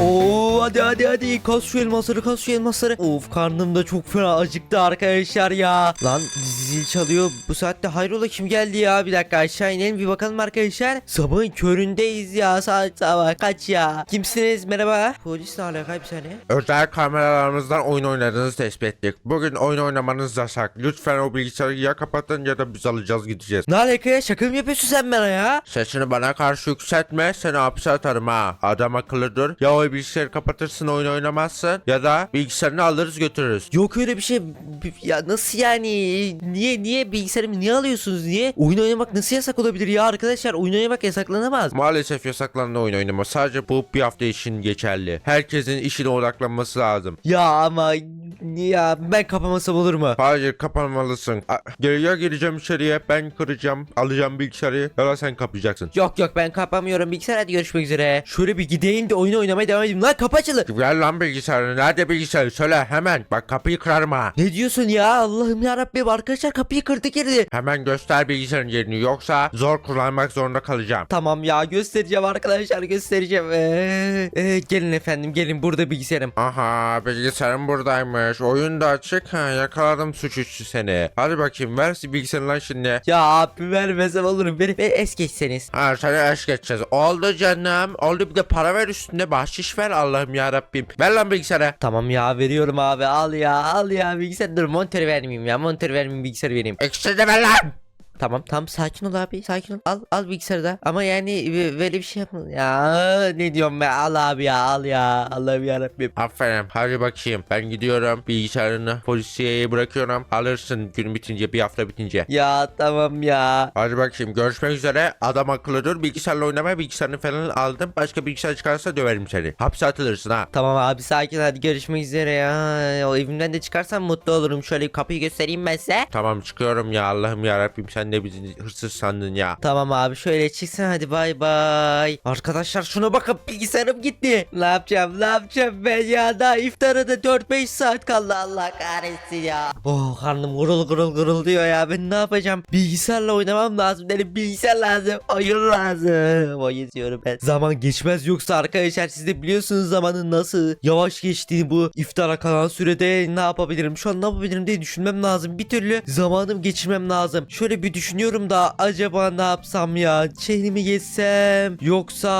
Oo hadi hadi hadi kas şu elmasları kas şu elmasları. Of karnım da çok fena acıktı arkadaşlar ya. Lan zil çalıyor bu saatte hayrola kim geldi ya bir dakika aşağı inelim bir bakalım arkadaşlar. Sabahın köründeyiz ya saat sabah kaç ya. Kimsiniz merhaba. Polis ne alaka bir saniye. Özel kameralarımızdan oyun oynadığınızı tespit ettik. Bugün oyun oynamanız yasak. Lütfen o bilgisayarı ya kapatın ya da biz alacağız gideceğiz. Ne alaka ya şaka mı yapıyorsun sen bana ya? Sesini bana karşı yükseltme seni hapse atarım ha. Adam akıllı dur. Ya o bilgisayarı kapatırsın oyun oynamazsın ya da bilgisayarını alırız götürürüz. Yok öyle bir şey. Ya nasıl yani? Niye niye bilgisayarımı niye alıyorsunuz? Niye? Oyun oynamak nasıl yasak olabilir ya arkadaşlar? Oyun oynamak yasaklanamaz. Maalesef yasaklandı oyun oynama. Sadece bu bir hafta için geçerli. Herkesin işine odaklanması lazım. Ya ama ya ben kapamasam olur mu? Hayır kapanmalısın. A- Geriye gireceğim içeriye ben kıracağım alacağım bilgisayarı ya da sen kapayacaksın. Yok yok ben kapamıyorum bilgisayar hadi görüşmek üzere. Şöyle bir gideyim de oyun oynamaya devam edeyim. Lan kapı açıldı. Ver lan bilgisayarı. Nerede bilgisayarı? Söyle hemen. Bak kapıyı kırarım ha. Ne diyorsun ya Allah'ım ya Rabbim arkadaşlar kapıyı kırdı girdi. Hemen göster bilgisayarın yerini. Yoksa zor kullanmak zorunda kalacağım. Tamam ya göstereceğim arkadaşlar göstereceğim. Ee, ee, gelin efendim gelin burada bilgisayarım. Aha bilgisayarın buradaymış. Oyun da açık. Ha, yakaladım suçüstü seni. Hadi bakayım ver bilgisayarını lan şimdi. Ya abi vermesem olurum beni beni es geçseniz. Ha seni eş geçeceğiz. Oldu canım. Oldu bir de para ver üstünde bahşiş ver Allah'ım ya Rabbim. Ver lan bilgisayarı. Tamam ya veriyorum abi al ya al ya bilgisayar dur monitörü vermeyeyim ya monitörü vermeyeyim bilgisayarı vereyim. Ekstra de ver lan. Tamam tamam sakin ol abi sakin ol al al bilgisayarı da ama yani e, böyle bir şey yapma ya ne diyorum ben al abi ya al ya Allah'ım yarabbim. Aferin. Hadi bakayım. Ben gidiyorum. Bilgisayarını polisiyeye bırakıyorum. Alırsın gün bitince bir hafta bitince. Ya tamam ya. Hadi bakayım görüşmek üzere. Adam akıllı dur. Bilgisayarla oynama. Bilgisayarını falan aldım. Başka bilgisayar çıkarsa döverim seni. Hapse atılırsın ha. Tamam abi sakin hadi görüşmek üzere ya. O evimden de çıkarsam mutlu olurum. Şöyle kapıyı göstereyim ben size. Tamam çıkıyorum ya Allah'ım ya Rabbim sen de hırsız sandın ya. Tamam abi şöyle çıksın hadi bay bay. Arkadaşlar şuna bakın bilgisayarım gitti. Ne yapacağım ne yapacağım ben ya daha iftara da 4-5 saat kaldı Allah kahretsin ya. Oh karnım gurul gurul gurul diyor ya ben ne yapacağım. Bilgisayarla oynamam lazım benim bilgisayar lazım. Oyun lazım. Oyun diyorum ben. Zaman geçmez yoksa arkadaşlar siz de biliyorsunuz zamanın nasıl yavaş geçtiğini bu iftara kalan sürede ne yapabilirim şu an ne yapabilirim diye düşünmem lazım. Bir türlü zamanım geçirmem lazım. Şöyle bir düşünüyorum da acaba ne yapsam ya? Çeyni mi geçsem yoksa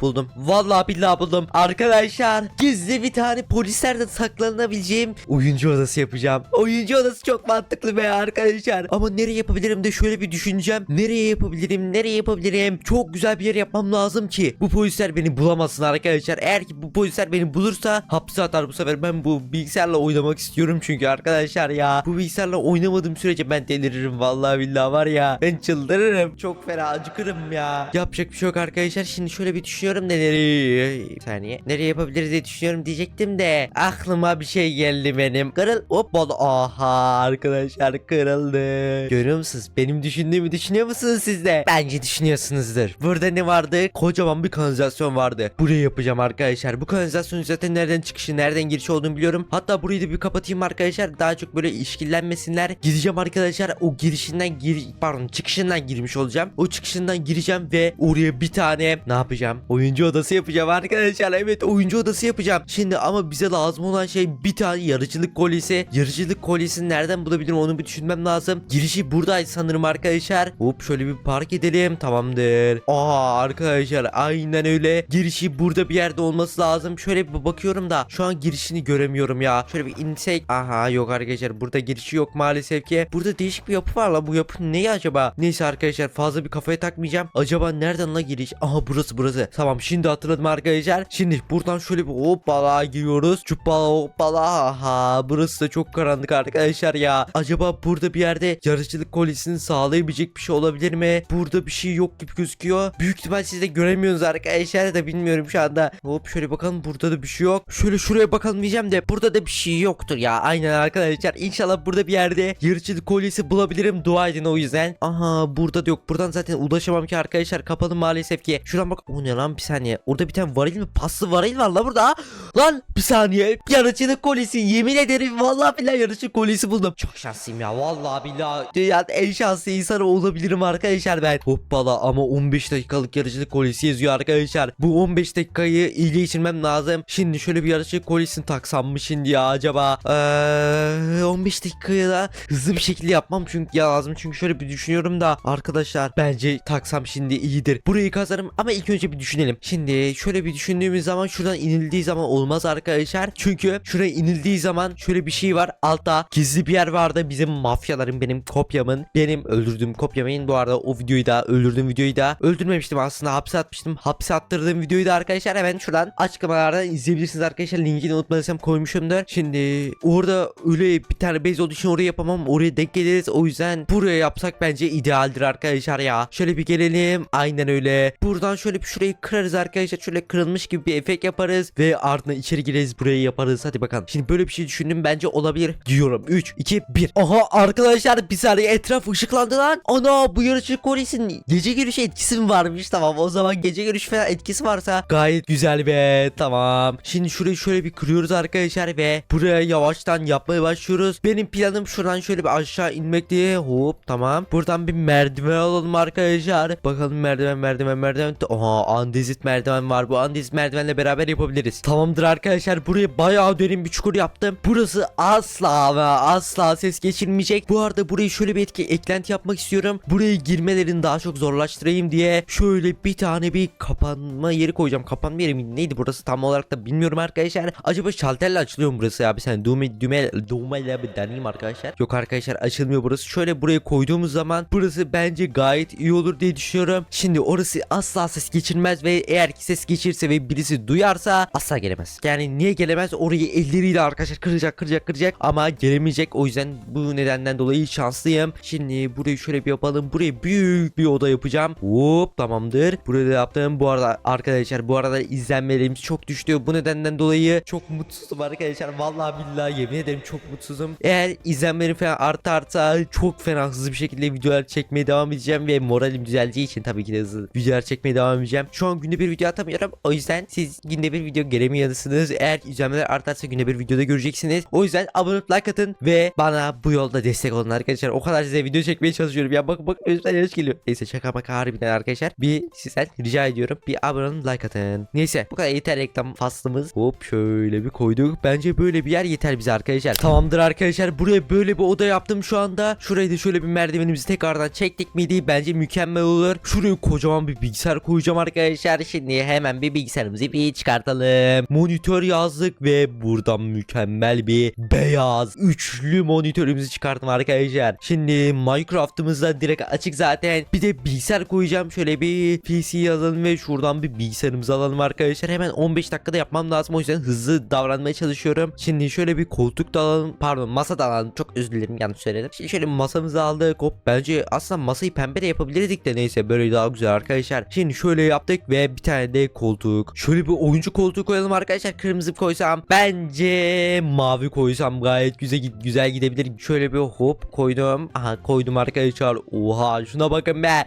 buldum. Vallahi billahi buldum. Arkadaşlar gizli bir tane polislerde saklanabileceğim oyuncu odası yapacağım. Oyuncu odası çok mantıklı be arkadaşlar. Ama nereye yapabilirim de şöyle bir düşüneceğim. Nereye yapabilirim? Nereye yapabilirim? Çok güzel bir yer yapmam lazım ki bu polisler beni bulamasın arkadaşlar. Eğer ki bu polisler beni bulursa hapse atar bu sefer. Ben bu bilgisayarla oynamak istiyorum çünkü arkadaşlar ya. Bu bilgisayarla oynamadığım sürece ben deliririm vallahi billahi var ya. Ben çıldırırım. Çok fena acıkırım ya. Yapacak bir şey yok arkadaşlar. Şimdi şöyle bir düşünüyorum da? Bir saniye. Nereye yapabiliriz diye düşünüyorum diyecektim de aklıma bir şey geldi benim. Kırıl hop bol. Aha arkadaşlar kırıldı. Görüyor musunuz? Benim düşündüğümü düşünüyor musunuz siz de? Bence düşünüyorsunuzdur. Burada ne vardı? Kocaman bir kanalizasyon vardı. Burayı yapacağım arkadaşlar. Bu kanalizasyonun zaten nereden çıkışı, nereden girişi olduğunu biliyorum. Hatta burayı da bir kapatayım arkadaşlar. Daha çok böyle işkillenmesinler. Gideceğim arkadaşlar. O girişinden gir pardon çıkışından girmiş olacağım. O çıkışından gireceğim ve oraya bir tane ne yapacağım? Oyuncu odası yapacağım arkadaşlar. Evet oyuncu odası yapacağım. Şimdi ama bize lazım olan şey bir tane yarıcılık kolyesi. Yarıcılık kolyesini nereden bulabilirim onu bir düşünmem lazım. Girişi buradaydı sanırım arkadaşlar. Hop şöyle bir park edelim. Tamamdır. Aa arkadaşlar aynen öyle. Girişi burada bir yerde olması lazım. Şöyle bir bakıyorum da şu an girişini göremiyorum ya. Şöyle bir insek. Aha yok arkadaşlar burada girişi yok maalesef ki. Burada değişik bir yapı var la. Bu yapı ne acaba? Neyse arkadaşlar fazla bir kafaya takmayacağım. Acaba nereden la giriş? Aha burası burası. Tamam şimdi hatırladım arkadaşlar. Şimdi buradan şöyle bir hoppala giriyoruz. Cuppala hoppala. Aha burası da çok karanlık arkadaşlar ya. Acaba burada bir yerde yarışçılık kolyesini sağlayabilecek bir şey olabilir mi? Burada bir şey yok gibi gözüküyor. Büyük ihtimal siz de göremiyorsunuz arkadaşlar da bilmiyorum şu anda. Hop şöyle bakalım burada da bir şey yok. Şöyle şuraya bakalım diyeceğim de burada da bir şey yoktur ya. Aynen arkadaşlar. İnşallah burada bir yerde yarışçılık kolyesi bulabilirim. Dua buradaydın o yüzden. Aha burada da yok. Buradan zaten ulaşamam ki arkadaşlar. Kapalı maalesef ki. Şuradan bak. O ne lan bir saniye. Orada bir tane varil mi? Paslı varil var la burada. Lan bir saniye. Yarıcılık kolisi. Yemin ederim. Vallahi billahi yarıcılık kolisi buldum. Çok şanslıyım ya. Vallahi billahi. Dünyanın en şanslı insanı olabilirim arkadaşlar ben. Hoppala ama 15 dakikalık yarıcılık kolisi yazıyor arkadaşlar. Bu 15 dakikayı iyi geçirmem lazım. Şimdi şöyle bir yarıcılık kolisini taksam mı şimdi ya acaba? Eee 15 dakikaya da hızlı bir şekilde yapmam çünkü ya lazım. Çünkü şöyle bir düşünüyorum da arkadaşlar bence taksam şimdi iyidir. Burayı kazarım ama ilk önce bir düşünelim. Şimdi şöyle bir düşündüğümüz zaman şuradan inildiği zaman olmaz arkadaşlar. Çünkü şuraya inildiği zaman şöyle bir şey var. Altta gizli bir yer vardı. Bizim mafyaların benim kopyamın benim öldürdüğüm kopyamın bu arada o videoyu da öldürdüğüm videoyu da öldürmemiştim aslında hapse atmıştım. Hapse attırdığım videoyu da arkadaşlar hemen şuradan açıklamalardan izleyebilirsiniz arkadaşlar. Linkini unutmadıysam koymuşumdur. Şimdi orada öyle bir tane base olduğu için oraya yapamam. Oraya denk geliriz. O yüzden buraya yapsak bence idealdir arkadaşlar ya. Şöyle bir gelelim. Aynen öyle. Buradan şöyle bir şurayı kırarız arkadaşlar. Şöyle kırılmış gibi bir efekt yaparız. Ve ardından içeri gireriz. Burayı yaparız. Hadi bakalım. Şimdi böyle bir şey düşündüm. Bence olabilir. Diyorum. 3, 2, 1. Aha arkadaşlar bir saniye etraf ışıklandı lan. Ana bu yarışı Kore'sin gece görüşü etkisi mi varmış? Tamam o zaman gece görüşü falan etkisi varsa gayet güzel be. Tamam. Şimdi şurayı şöyle bir kırıyoruz arkadaşlar ve buraya yavaştan yapmaya başlıyoruz. Benim planım şuradan şöyle bir aşağı inmek diye. Hop tamam. Buradan bir merdiven alalım arkadaşlar. Bakalım merdiven merdiven merdiven. Aha andezit merdiven var. Bu andezit merdivenle beraber yapabiliriz. Tamamdır arkadaşlar. Buraya bayağı derin bir çukur yaptım. Burası asla ve asla ses geçirmeyecek. Bu arada burayı şöyle bir etki eklenti yapmak istiyorum. Buraya girmelerini daha çok zorlaştırayım diye şöyle bir tane bir kapanma yeri koyacağım. Kapanma yeri mi? Neydi burası tam olarak da bilmiyorum arkadaşlar. Acaba şalterle açılıyor mu burası? Bir saniye düğme düğme düğmeyle bir deneyeyim arkadaşlar. Yok arkadaşlar açılmıyor burası. Şöyle buraya koyduğumuz zaman burası bence gayet iyi olur diye düşünüyorum. Şimdi orası asla ses geçirmez ve eğer ki ses geçirse ve birisi duyarsa asla gelemez. Yani niye gelemez? Orayı elleriyle arkadaşlar kıracak kıracak kıracak ama gelemeyecek. O yüzden bu nedenden dolayı şanslıyım. Şimdi burayı şöyle bir yapalım. Buraya büyük bir oda yapacağım. Hop tamamdır. Burada yaptım. Bu arada arkadaşlar bu arada izlenmelerimiz çok düştü. Bu nedenden dolayı çok mutsuzum arkadaşlar. Vallahi billahi yemin ederim çok mutsuzum. Eğer izlenmelerim falan artarsa çok fena hızlı bir şekilde videolar çekmeye devam edeceğim ve moralim düzeleceği için tabii ki de hızlı videolar çekmeye devam edeceğim. Şu an günde bir video atamıyorum. O yüzden siz günde bir video göremiyorsunuz. Eğer izlenmeler artarsa günde bir videoda göreceksiniz. O yüzden abone olup like atın ve bana bu yolda destek olun arkadaşlar. O kadar size video çekmeye çalışıyorum. Ya bak bak özden yaş geliyor. Neyse şaka maka harbiden arkadaşlar. Bir sizden rica ediyorum. Bir abone olun like atın. Neyse bu kadar yeter reklam faslımız. Hop şöyle bir koyduk. Bence böyle bir yer yeter bize arkadaşlar. Tamamdır arkadaşlar. Buraya böyle bir oda yaptım şu anda. Şurayı da şöyle bir merdivenimizi tekrardan çektik miydi? Bence mükemmel olur. Şuraya kocaman bir bilgisayar koyacağım arkadaşlar. Şimdi hemen bir bilgisayarımızı bir çıkartalım. Monitör yazdık ve buradan mükemmel bir beyaz üçlü monitörümüzü çıkarttım arkadaşlar. Şimdi Minecraft'ımız da direkt açık zaten. Bir de bilgisayar koyacağım. Şöyle bir PC yazalım ve şuradan bir bilgisayarımızı alalım arkadaşlar. Hemen 15 dakikada yapmam lazım. O yüzden hızlı davranmaya çalışıyorum. Şimdi şöyle bir koltuk da alalım. Pardon masa da alalım. Çok özür dilerim yanlış söyledim. Şimdi şöyle masamızı aldık. Hop bence aslında masayı pembe de yapabilirdik de neyse böyle daha güzel arkadaşlar. Şimdi şöyle yaptık ve bir tane de koltuk. Şöyle bir oyuncu koltuğu koyalım arkadaşlar. Kırmızı koysam bence mavi koysam gayet güzel güzel gidebilir. Şöyle bir hop koydum. Aha koydum arkadaşlar. Oha şuna bakın be.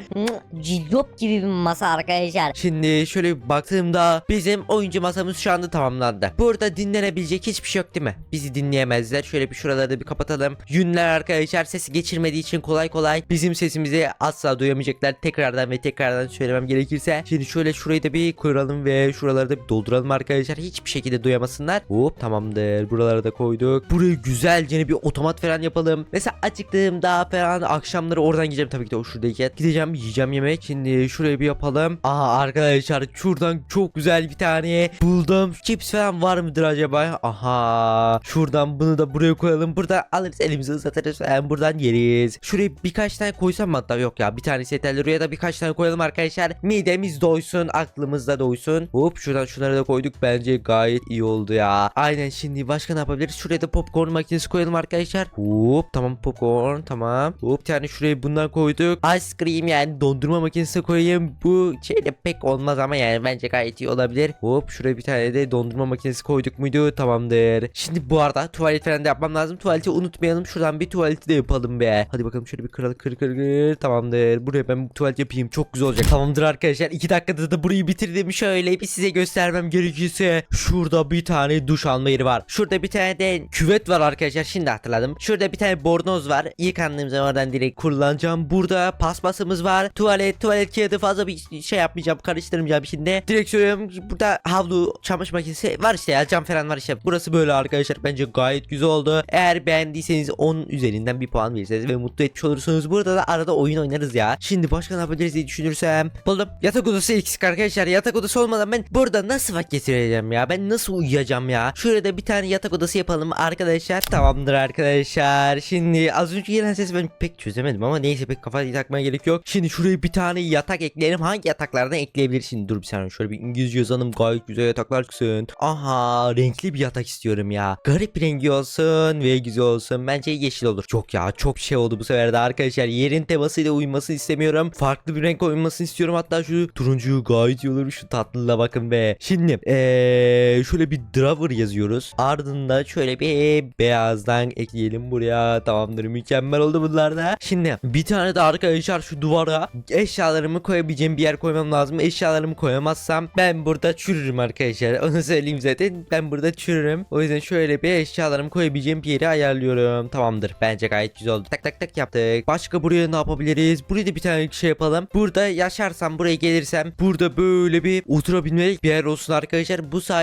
Cillop gibi bir masa arkadaşlar. Şimdi şöyle bir baktığımda bizim oyuncu masamız şu anda tamamlandı. Burada dinlenebilecek hiçbir şey yok değil mi? Bizi dinleyemezler. Şöyle bir şuraları da bir kapatalım. Yünler arkadaşlar sesi geçirmediği için kolay kolay bizim sesimizi asla duyamayacaklar. Tekrardan ve tekrardan söylemem gerekirse. Şimdi şöyle şurayı da bir koyalım ve şuraları da bir dolduralım arkadaşlar. Hiçbir şekilde duyamasınlar. Hop tamamdır. Buraları da koyduk. Burayı güzelce bir otomat falan yapalım. Mesela acıktığımda falan akşamları oradan gideceğim tabii ki de o şuradayken. Gideceğim yiyeceğim yemek. Şimdi şuraya bir yapalım. Aha arkadaşlar şuradan çok güzel bir tane buldum. Chips falan var mıdır acaba? Aha. Şuradan bunu da buraya koyalım. Burada alırız elimizi ıslatırız falan buradan yeriz. Şuraya birkaç tane koysam mı hatta yok ya bir tanesi yeterli. Oraya da birkaç tane koyalım arkadaşlar. Midemiz doysun aklımız da doysun. Hop şuradan şunları da koyduk. Bence gayet iyi oldu ya. Aynen şimdi başka ne yapabiliriz? Şuraya da popcorn makinesi koyalım arkadaşlar. Hop tamam popcorn tamam. Hop tane şuraya bundan koyduk. Ice cream yani dondurma makinesi koyayım. Bu şey pek olmaz ama yani bence gayet iyi olabilir. Hop şuraya bir tane de dondurma makinesi koyduk muydu? Tamamdır. Şimdi bu arada tuvalet falan da yapmam lazım. Tuvaleti unutmayalım. Şuradan bir tuvaleti de yapalım be. Hadi bakalım. şöyle bir kıralım kır kır kır. Tamamdır. Buraya ben tuvalet yapayım. Çok güzel olacak. Tamamdır arkadaşlar. 2 dakikada da burayı bitirdim. Şöyle bir size göstermem gerekirse. Şurada bir tane duş alma yeri var. Şurada bir tane de küvet var arkadaşlar. Şimdi hatırladım. Şurada bir tane bornoz var. Yıkandığım zaman oradan direkt kullanacağım. Burada paspasımız var. Tuvalet, tuvalet kağıdı fazla bir şey yapmayacağım. Karıştırmayacağım şimdi. Direkt söylüyorum. Burada havlu, çamaşır makinesi var işte ya. Cam falan var işte. Burası böyle arkadaşlar. Bence gayet güzel oldu. Eğer beğendiyseniz 10 üzerinden bir puan verirseniz ve mutlu etmiş olursunuz. Burada da arada oyun oynarız ya. Şimdi başka ne yapabiliriz diye düşünürsem. Buldum. Yatak odası eksik arkadaşlar. Yatak odası olmadan ben burada nasıl vakit geçireceğim ya? Ben nasıl uyuyacağım ya? Şurada bir tane yatak odası yapalım arkadaşlar. Tamamdır arkadaşlar. Şimdi az önce gelen sesi ben pek çözemedim ama neyse pek kafayı takmaya gerek yok. Şimdi şuraya bir tane yatak ekleyelim. Hangi yataklardan ekleyebiliriz? Şimdi dur bir saniye şöyle bir İngilizce yazalım. Gayet güzel yataklar çıksın. Aha renkli bir yatak istiyorum ya. Garip bir rengi olsun ve güzel olsun. Bence yeşil olur. Çok ya çok şey oldu bu sefer de arkadaşlar. Yerin temasıyla uyumasını istemiyorum. Farklı bir renk uyumasını istiyorum. Hatta şu turuncu gayet iyi olur. Şu tatlılığa bakın be. Şimdi eee şöyle bir driver yazıyoruz. Ardından şöyle bir beyazdan ekleyelim buraya. Tamamdır mükemmel oldu bunlar da. Şimdi bir tane de arkadaşlar şu duvara eşyalarımı koyabileceğim bir yer koymam lazım. Eşyalarımı koyamazsam ben burada çürürüm arkadaşlar. Onu söyleyeyim zaten. Ben burada çürürüm. O yüzden şöyle bir eşyalarımı koyabileceğim bir yeri ayarlıyorum. Tamamdır. Bence gayet güzel oldu. Tak tak tak yaptık. Başka buraya ne yapabiliriz? Buraya da bir tane şey yapalım. Burada yaşarsam buraya gelirsem burada böyle bir oturabilmelik bir yer olsun arkadaşlar. Bu sayede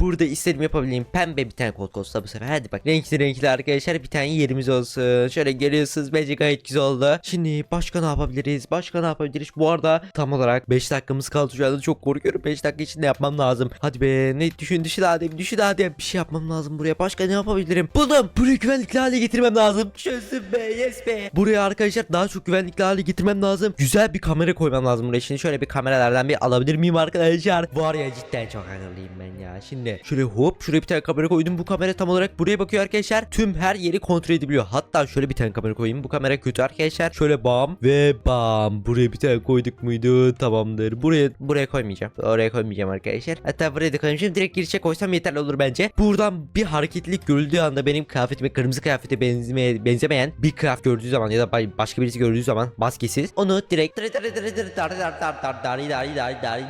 burada istediğimi yapabileyim. Pembe bir tane koltuk olsa bu sefer. Hadi bak renkli renkli arkadaşlar bir tane yerimiz olsun. Şöyle geliyorsunuz bence gayet güzel oldu. Şimdi başka ne yapabiliriz? Başka ne yapabiliriz? Bu arada tam olarak 5 dakikamız kaldı şu anda çok korkuyorum. 5 dakika içinde yapmam lazım. Hadi be ne düşün düşün hadi düşün hadi bir şey yapmam lazım buraya. Başka ne yapabilirim? Buldum. Burayı güvenlikli hale getirmem lazım. Çözdüm be yes be. Buraya arkadaşlar daha çok güvenlikli hale getirmem lazım. Güzel bir kamera koymam lazım buraya. Şimdi şöyle bir kameralardan bir alabilir miyim arkadaşlar? Var ya cidden çok akıllıyım ben ya şimdi. Şöyle hop şuraya bir tane kamera koydum. Bu kamera tam olarak buraya bakıyor arkadaşlar. Tüm her yeri kontrol edebiliyor. Hatta şöyle bir tane kamera koyayım. Bu kamera kötü arkadaşlar. Şöyle bam ve bam. Buraya bir tane koyduk muydu? Tamamdır. Buraya buraya koymayacağım. Oraya koymayacağım arkadaşlar. Hatta buraya da koymayacağım. Direkt girişe koysam yeterli olur bence. Buradan bir hareketlilik görüldüğü anda benim kıyafetime kırmızı kıyafete benzemeye, benzemeyen bir kıyafet gördüğü zaman ya da başka birisi gördüğü zaman maskesiz onu direkt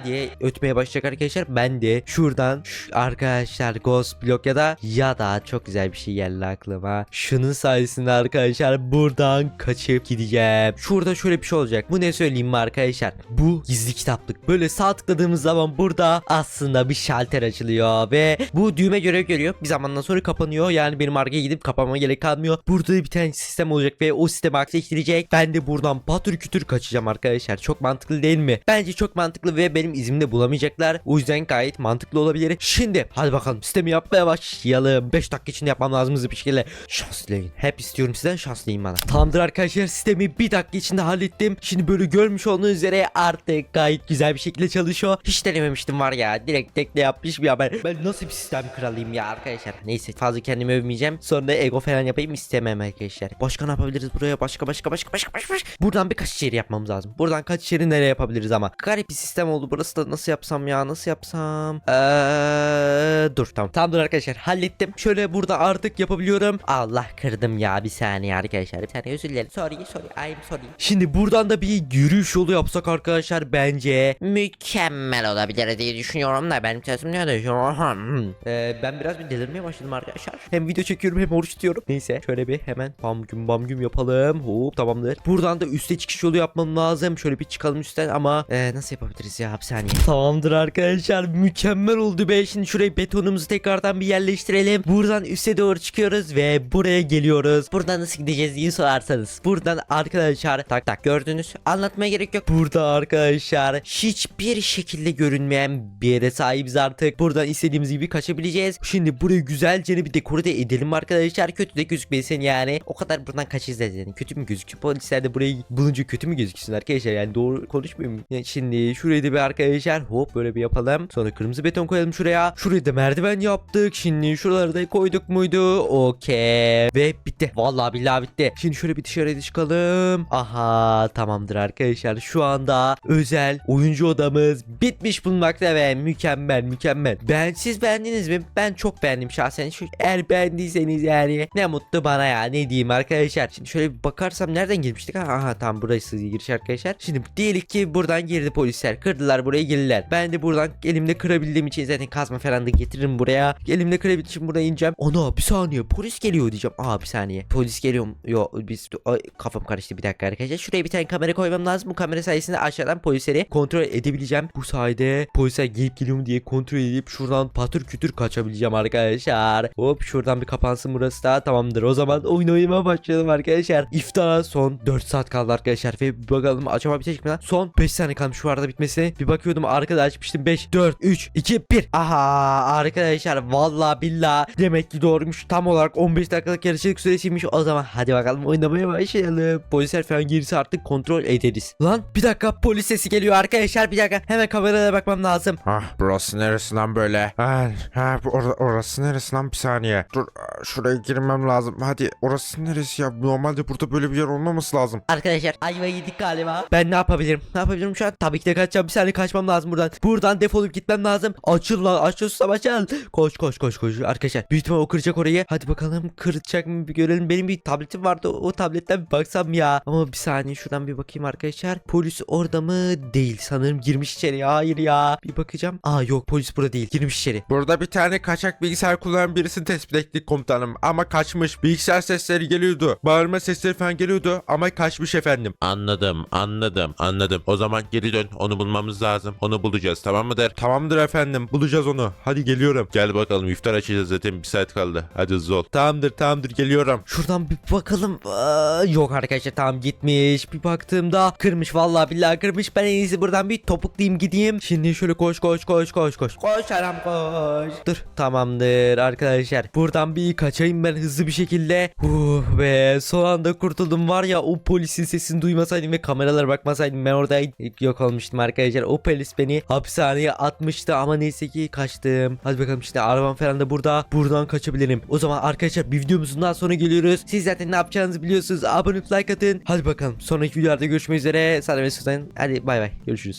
diye ötmeye başlayacak arkadaşlar. Ben de şuradan şu- arkadaşlar Ghost Block ya da ya da çok güzel bir şey geldi aklıma. Şunun sayesinde arkadaşlar buradan kaçıp gideceğim. Şurada şöyle bir şey olacak. Bu ne söyleyeyim mi arkadaşlar? Bu gizli kitaplık. Böyle sağ tıkladığımız zaman burada aslında bir şalter açılıyor ve bu düğme görev görüyor. Bir zamandan sonra kapanıyor. Yani benim arkaya gidip kapamama gerek kalmıyor. Burada bir tane sistem olacak ve o sisteme akseştirecek. Ben de buradan patır kütür kaçacağım arkadaşlar. Çok mantıklı değil mi? Bence çok mantıklı ve benim izimde bulamayacaklar. O yüzden gayet mantıklı olabilir. Şimdi hadi bakalım sistemi yapmaya başlayalım. 5 dakika içinde yapmam lazım hızlı bir şekilde. Şanslayın. Hep istiyorum sizden şanslayın bana. Tamamdır arkadaşlar sistemi bir dakika içinde hallettim. Şimdi böyle görmüş olduğunuz üzere artık gayet güzel bir şekilde çalışıyor. Hiç denememiştim var ya. Direkt tekle yapmış ya ben. Ben nasıl bir sistem kralıyım ya arkadaşlar. Neyse fazla kendimi övmeyeceğim. Sonra ego falan yapayım istemem arkadaşlar. Başka ne yapabiliriz buraya? Başka başka başka başka başka. başka. Buradan bir kaçış yeri yapmamız lazım. Buradan kaçış yeri nereye yapabiliriz ama. Garip bir sistem oldu. Burası da nasıl yapsam ya? Nasıl yapsam? Eee dur tamam. Tamamdır arkadaşlar. Hallettim. Şöyle burada artık yapabiliyorum. Allah kırdım ya bir saniye arkadaşlar. Bir saniye özür dilerim. Sorry sorry. I'm sorry. Şimdi buradan da bir yürüyüş yolu yapsak arkadaşlar bence mükemmel olabilir diye düşünüyorum da benim sesim ne düşüyor? Ee, ben biraz bir delirmeye başladım arkadaşlar. Hem video çekiyorum hem oruç tutuyorum. Neyse şöyle bir hemen bam güm bam güm yapalım. Hop tamamdır. Buradan da üste çıkış yolu yapmam lazım. Şöyle bir çıkalım üstten ama e, nasıl yapabiliriz ya bir saniye. Tamamdır arkadaşlar mükemmel oldu be. Şimdi şuraya betonumuzu tekrardan bir yerleştirelim. Buradan üste doğru çıkıyoruz ve buraya geliyoruz. Buradan nasıl gideceğiz diye sorarsanız. Buradan arkadaşlar tak tak gördünüz. Anlatmaya gerek yok. Burada arkadaşlar hiçbir şekilde görünmeyen bir yere sahibiz artık. Buradan istediğimiz gibi kaçabileceğiz. Şimdi burayı güzelce bir dekore de edelim arkadaşlar. Kötü de gözükmesin yani. O kadar buradan kaçacağız yani. Kötü mü gözüküyor? Polisler de burayı bulunca kötü mü gözüksün arkadaşlar? Yani doğru konuşmuyor mu? Yani şimdi şurayı da bir arkadaşlar hop böyle bir yapalım. Sonra kırmızı beton koyalım şuraya. Şurayı da merdiven yaptık. Şimdi şuraları da koyduk muydu? Okey. Ve bitti. Vallahi billahi bitti. Şimdi şöyle bir dışarıya çıkalım. Aha tamamdır arkadaşlar. Şu anda özel oyuncu odamız bitmiş bulunmakta ve mükemmel mükemmel. Ben siz beğendiniz mi? Ben çok beğendim şahsen. Şu, eğer beğendiyseniz yani ne mutlu bana ya ne diyeyim arkadaşlar. Şimdi şöyle bir bakarsam nereden girmiştik? Ha, aha tam burası giriş arkadaşlar. Şimdi diyelim ki buradan girdi polisler. Kırdılar buraya girdiler. Ben de buradan elimde kırabildiğim için zaten kazma falan da getiririm buraya. Elimde kırabildiğim için buraya ineceğim. Ana bir saniye polis geliyor diyeceğim. Aa bir saniye. Polis geliyor? Yo biz Ay, kafam karıştı bir dakika arkadaşlar. Şuraya bir tane kamera koymam lazım. Bu kamera sayesinde aşağıdan polisleri kontrol edebileceğim. Bu sayede polisler gelip geliyor mu diye kontrol edip şuradan patır kütür kaçabileceğim arkadaşlar. Hop şuradan bir kapansın burası da tamamdır. O zaman oyun oynamaya başlayalım arkadaşlar. İftara son 4 saat kaldı arkadaşlar ve bakalım acaba bitecek mi lan? Son 5 saniye kalmış şu arada bitmesine. Bir bakıyordum arkada açmıştım 5 4 3 2 1. Aha arkadaşlar vallahi billahi demek ki doğruymuş. Tam olarak 15 dakikalık yarışlık süresiymiş. O zaman hadi bakalım oynamaya başlayalım. Polisler falan girse artık kontrol ederiz. Lan bir dakika polis sesi geliyor arkadaşlar bir dakika. Hemen kameraya bakmam lazım. Ah burası neresi lan böyle? Ha, ha bu or- orası neresi lan bir saniye. Dur şuraya girmem lazım. Hadi orası neresi ya? Normalde burada böyle bir yer olmaması lazım. Arkadaşlar ayva yedik galiba. Ben ne yapabilirim? Ne yapabilirim şu an? Tabii ki de kaçacağım. Bir saniye kaçmam lazım buradan. Buradan defolup gitmem lazım. Açıl lan açıl açıl. Koş koş koş koş. Arkadaşlar büyük ihtimal o kıracak orayı. Hadi bakalım kıracak mı bir görelim. Benim bir tabletim vardı. O tabletten bir baksam ya. Ama bir saniye şuradan bir bakayım arkadaşlar. Polis orada mı? Değil. Sanırım girmiş içeri. Hayır ya. Bir bakacağım. Aa yok polis burada değil. Girmiş içeri. Burada bir tane kaçak bilgisayar kullanan birisini tespit ettik komutanım. Ama kaçmış. Bilgisayar sesleri geliyordu. Bağırma sesleri falan geliyordu ama kaçmış efendim. Anladım, anladım, anladım. O zaman geri dön. Onu bulmamız lazım. Onu bulacağız, tamam mıdır? Tamamdır efendim. Bulacağız onu. Hadi geliyorum. Gel bakalım iftar açacağız zaten bir saat kaldı. Hadi hızlı ol. Tamamdır tamamdır geliyorum. Şuradan bir bakalım. Aa, yok arkadaşlar tamam gitmiş. Bir baktığımda kırmış vallahi billahi kırmış. Ben en iyisi buradan bir topuklayayım gideyim. Şimdi şöyle koş koş koş koş koş. Koş aram koş. Dur tamamdır arkadaşlar. Buradan bir kaçayım ben hızlı bir şekilde. Uh be son anda kurtuldum var ya o polisin sesini duymasaydım ve kameralara bakmasaydım ben orada yok olmuştum arkadaşlar. O polis beni hapishaneye atmıştı ama neyse ki kaçtım. Hadi bakalım şimdi arabam falan da burada. Buradan kaçabilirim. O zaman arkadaşlar bir videomuzun daha sonra geliyoruz. Siz zaten ne yapacağınızı biliyorsunuz. Abone olup like atın. Hadi bakalım sonraki videolarda görüşmek üzere. Sana ve. Hadi bay bay. Görüşürüz.